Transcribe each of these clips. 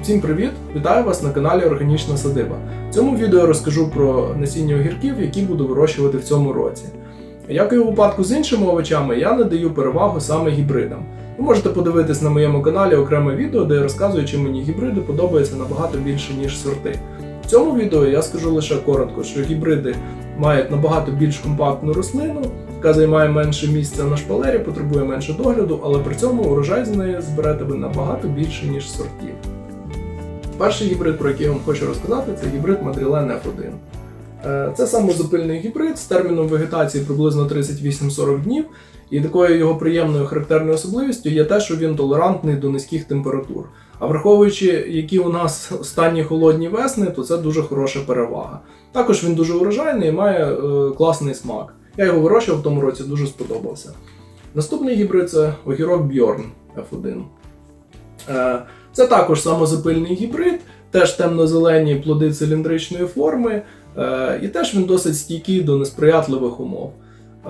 Всім привіт! Вітаю вас на каналі Органічна Садиба. В цьому відео я розкажу про насіння огірків, які буду вирощувати в цьому році. Як і у випадку з іншими овочами, я надаю перевагу саме гібридам. Ви можете подивитись на моєму каналі окреме відео, де я розказую, чим мені гібриди подобаються набагато більше, ніж сорти. В цьому відео я скажу лише коротко, що гібриди мають набагато більш компактну рослину, яка займає менше місця на шпалері, потребує менше догляду, але при цьому урожай з неї зберете ви набагато більше, ніж сортів. Перший гібрид, про який я вам хочу розказати, це гібрид Мадрілен F1. Е, Це самозапильний гібрид з терміном вегетації приблизно 38-40 днів, і такою його приємною характерною особливістю є те, що він толерантний до низьких температур. А враховуючи, які у нас останні холодні весни, то це дуже хороша перевага. Також він дуже урожайний і має е, класний смак. Я його вирощував в тому році, дуже сподобався. Наступний гібрид це огірок Bjorn F1. Е, Це також самозапильний гібрид, теж темно-зелені плоди циліндричної форми, е, і теж він досить стійкий до несприятливих умов. Е,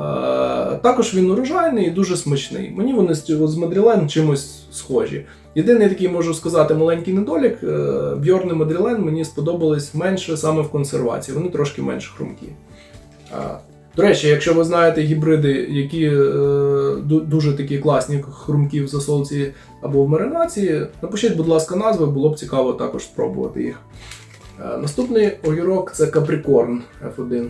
Також він урожайний і дуже смачний. Мені вони з Мадрілен чимось схожі. Єдиний такий можу сказати маленький недолік: Бьорн і Мадрілен мені сподобались менше саме в консервації, вони трошки менш хрумкі. До речі, якщо ви знаєте гібриди, які е, дуже такі класні хрумкі в засолці або в маринації, напишіть, будь ласка, назви, було б цікаво також спробувати їх. Е, Наступний огірок це каприкорн F1.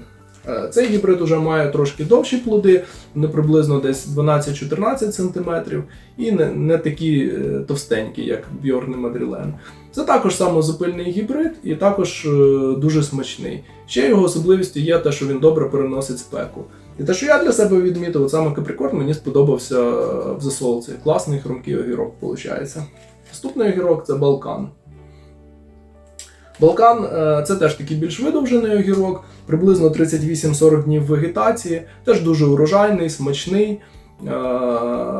Е, Цей гібрид уже має трошки довші плоди, вони приблизно десь 12-14 см, і не, не такі е, товстенькі, як Bjorn і Мадрілен. Це також самозапильний гібрид і також е, дуже смачний. Ще його особливістю є те, що він добре переносить спеку. І те, що я для себе відмітив, от саме Каприкорн мені сподобався в засолці. Класний хрумкий огірок, виходить. Наступний огірок це Балкан. Балкан е, це теж такий більш видовжений огірок, приблизно 38-40 днів вегетації, теж дуже урожайний, смачний. Е,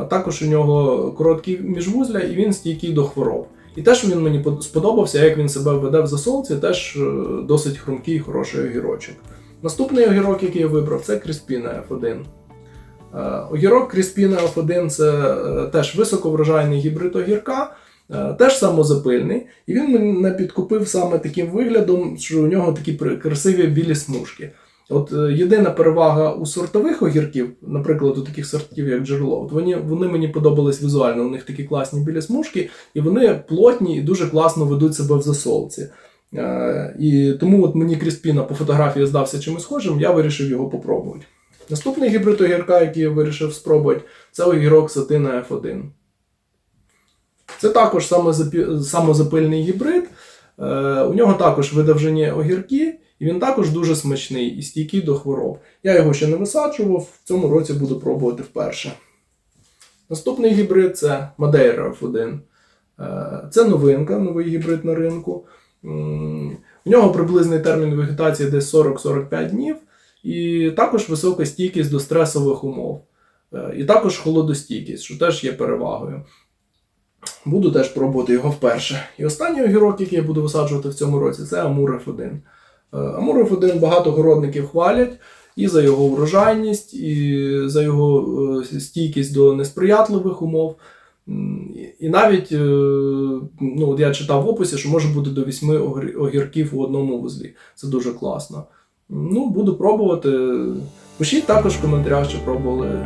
Також у нього короткі міжвузля і він стійкий до хвороб. І теж він мені сподобався, як він себе веде в засолці, теж е, досить хрумкий, хороший огірочок. Наступний огірок, який я вибрав, це Кріспіна F1. Е, Огірок Кріспіна F1 це теж високоврожайний гібрид огірка, теж самозапильний. І він мене підкупив саме таким виглядом, що у нього такі красиві білі смужки. От е, єдина перевага у сортових огірків, наприклад, у таких сортів, як джерело, от вони, вони мені подобались візуально. У них такі класні білі смужки, і вони плотні і дуже класно ведуть себе в засолці. Е, І тому от мені Кріспіна по фотографії здався чимось схожим, я вирішив його попробувати. Наступний гібрид огірка, який я вирішив спробувати, це огірок Сатина F1. Це також самозапильний гібрид. Е, У нього також видовжені огірки, і він також дуже смачний і стійкий до хвороб. Я його ще не висаджував, в цьому році буду пробувати вперше. Наступний гібрид це Madeira F1. Е, Це новинка, новий гібрид на ринку. У нього приблизний термін вегетації десь 40-45 днів, і також висока стійкість до стресових умов. Е, І також холодостійкість, що теж є перевагою. Буду теж пробувати його вперше. І останній огірок, який я буду висаджувати в цьому році, це Амур F1. Е, Амур F1 багато городників хвалять і за його врожайність, і за його е, стійкість до несприятливих умов. І навіть е, ну, от я читав в описі, що може бути до 8 огірків у одному вузлі. Це дуже класно. Ну, буду пробувати. Пишіть також в коментарях, чи пробували,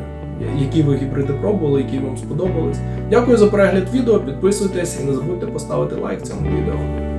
які ви гібриди пробували, які вам сподобались. Дякую за перегляд відео, підписуйтесь і не забудьте поставити лайк цьому відео.